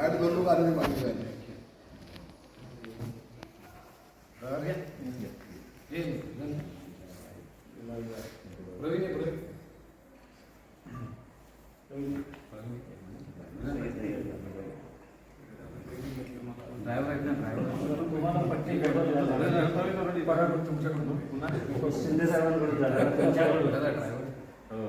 Add करू नका आणि मागे जायला. शिंदे साहेबांकडून झालं त्यांच्याकडून हो.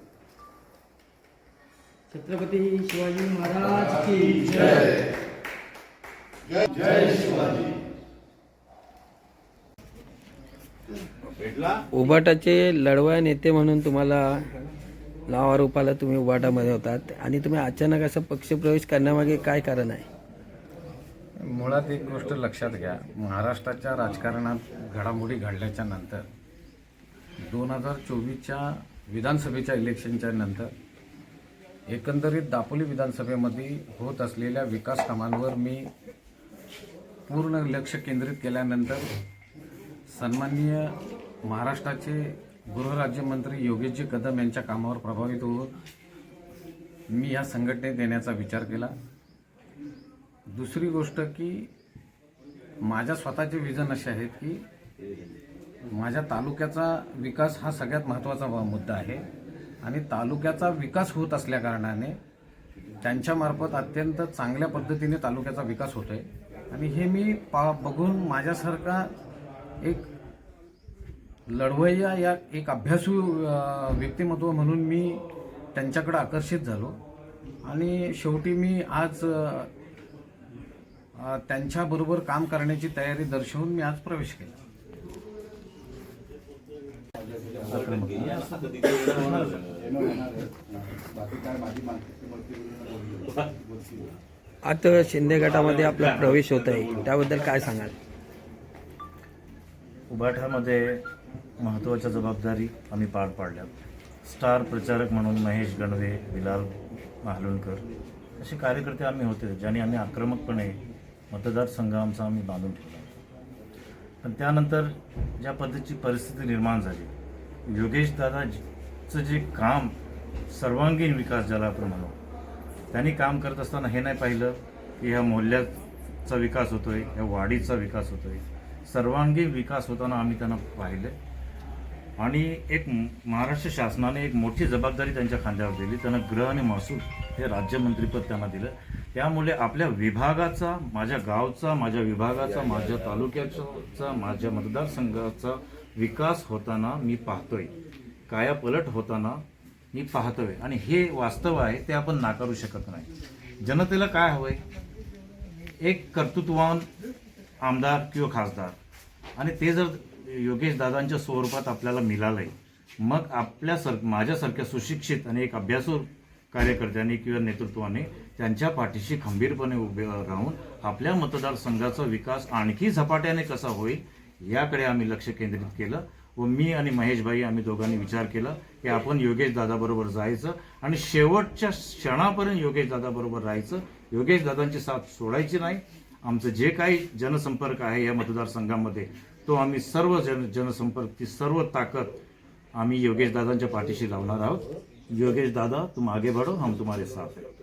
छत्रपती शिवाजी महाराज की जय. उबाटाचे लढवया नेते म्हणून तुम्हाला नावारूपाला तुम्ही उबाटामध्ये होतात. आणि तुम्ही अचानक असं पक्षप्रवेश करण्यामागे काय कारण आहे? मुळात एक गोष्ट लक्षात घ्या. महाराष्ट्राच्या राजकारणात घडामोडी घडल्याच्या नंतर दोन हजार चोवीसच्या विधानसभेच्या इलेक्शनच्या नंतर एकंदरीत दापोली विधानसभेमध्ये होत असलेल्या विकास कामांवर मी पूर्ण लक्ष केंद्रित केल्यानंतर सन्माननीय महाराष्ट्राचे गृहराज्यमंत्री योगेशजी कदम यांच्या कामावर प्रभावित होऊन मी या संघटनेत येण्याचा विचार केला. दुसरी गोष्ट की माझ्या स्वतःचे विजन असे आहेत की माझ्या तालुक्याचा विकास हा सगळ्यात महत्त्वाचा मुद्दा आहे. आणि तालुक्याचा विकास होत असल्याकारणाने त्यांच्यामार्फत अत्यंत चांगल्या पद्धतीने तालुक्याचा विकास होतोय. आणि हे मी पा बघून माझ्यासारखा एक लढवय्या या एक अभ्यासू व्यक्तिमत्व म्हणून मी त्यांच्याकडे आकर्षित झालो. आणि शेवटी मी आज त्यांच्याबरोबर काम करण्याची तयारी दर्शवून मी आज प्रवेश केला बाकी काय माझी मानसिकता बोलती आता शिंदे गटामध्ये आपला प्रवेश होत आहे. त्याबद्दल काय सांगाल? उभाठामध्ये महत्त्वाच्या जबाबदारी आम्ही पार पाडल्या. स्टार प्रचारक म्हणून महेश गणवे बिलाल महालुणकर असे कार्यकर्ते आम्ही होते ज्यांनी आम्ही आक्रमकपणे मतदारसंघ आमचा आम्ही बांधून ठेवला. पण त्यानंतर ज्या पद्धतीची परिस्थिती निर्माण झाली योगेश दादाचं जे काम सर्वांगीण विकास ज्याला आपण म्हणू त्यांनी काम करत असताना हे नाही पाहिलं की ह्या मोहल्ल्याचा विकास होतोय ह्या वाडीचा विकास होतोय. सर्वांगीण विकास होताना आम्ही त्यांना पाहिले. आणि एक महाराष्ट्र शासनाने एक मोठी जबाबदारी त्यांच्या खांद्यावर दिली. त्यांना गृह आणि महसूल हे राज्यमंत्रीपद त्यांना दिलं. त्यामुळे आपल्या विभागाचा माझ्या गावचा माझ्या विभागाचा माझ्या तालुक्याचा माझ्या मतदारसंघाचा विकास होताना मी पाहतोय. कायापलट होताना मी पाहतोय. आणि हे वास्तव आहे ते आपण नाकारू शकत नाही. जनतेला काय हवंय? एक कर्तृत्ववान आमदार किंवा खासदार. आणि ते जर योगेश दादांच्या स्वरूपात आपल्याला मिळालंय मग आपल्या सर माझ्यासारख्या सुशिक्षित आणि एक अभ्यासू कार्यकर्त्यांनी किंवा नेतृत्वाने त्यांच्या पाठीशी खंबीरपणे उभे राहून आपल्या मतदारसंघाचा विकास आणखी झपाट्याने कसा होईल याकडे आम्ही लक्ष केंद्रित केलं व मी आणि महेशभाई आम्ही दोघांनी विचार केला की आपण योगेश दादाबरोबर जायचं आणि शेवटच्या क्षणापर्यंत योगेश दादाबरोबर राहायचं. योगेश दादांची साथ सोडायची नाही. आमचं जे काही जनसंपर्क आहे या मतदारसंघामध्ये तो आम्ही सर्व जन जनसंपर्कची सर्व ताकद आम्ही योगेश दादांच्या पाठीशी लावणार आहोत. योगेश दादा तुम आगे बढ़ो हम तुम्हारे साथ आहे.